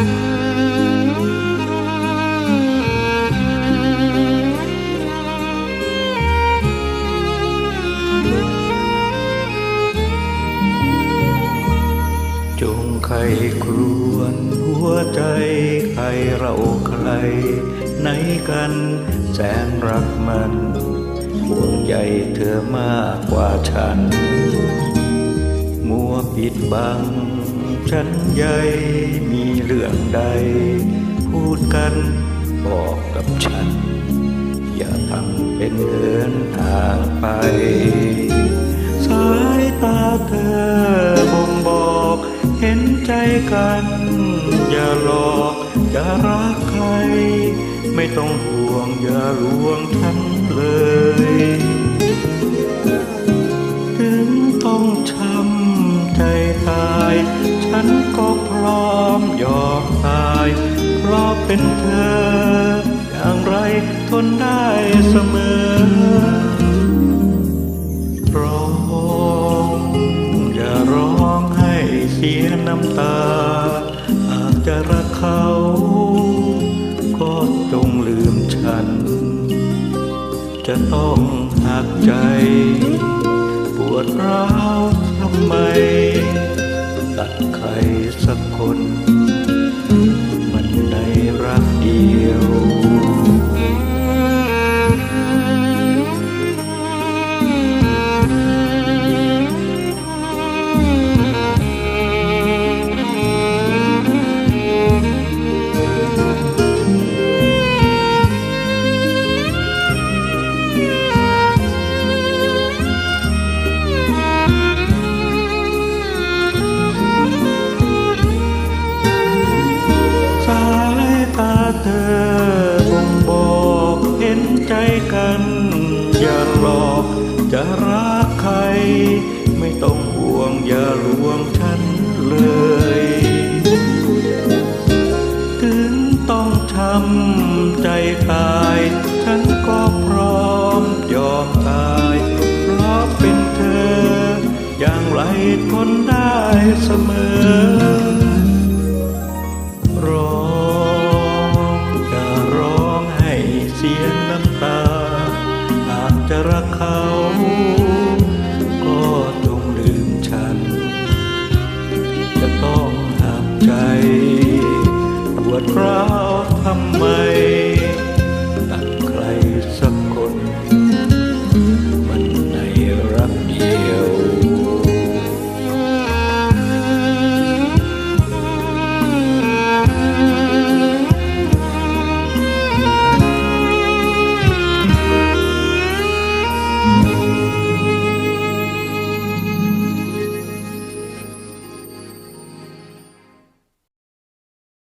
จงใครครวนหัวใจใครเราใครไหนกันแสนรักมันห่วงใยเธอมากกว่าฉัน มัวปิดบัง ฉันใหญ่มีเรื่องใด พูดกันบอกกับฉัน อย่าทำเป็นเดินทางไป สายตาเธอบ่งบอกเห็นใจกัน อย่าหลอกอย่ารักใคร ไม่ต้องห่วงอย่าลวงฉันเลย อมตาย เพราะเป็นเธอ อย่างไรทนได้เสมอร้องอย่าร้องให้เสียน้ำตาหากจะรักเขา ก็จงลืมฉัน จะต้องหักใจ ปวดร้าวทำไมตัดใครสักคน ตายฉันก็พร้อมยอมตายเพราะเป็นเธอ อย่างไรทนได้เสมอร้องอย่าร้องให้เสียน้ำตาหากจะรักเขา ก็จงลืมฉัน จะต้องหักใจปวดร้าว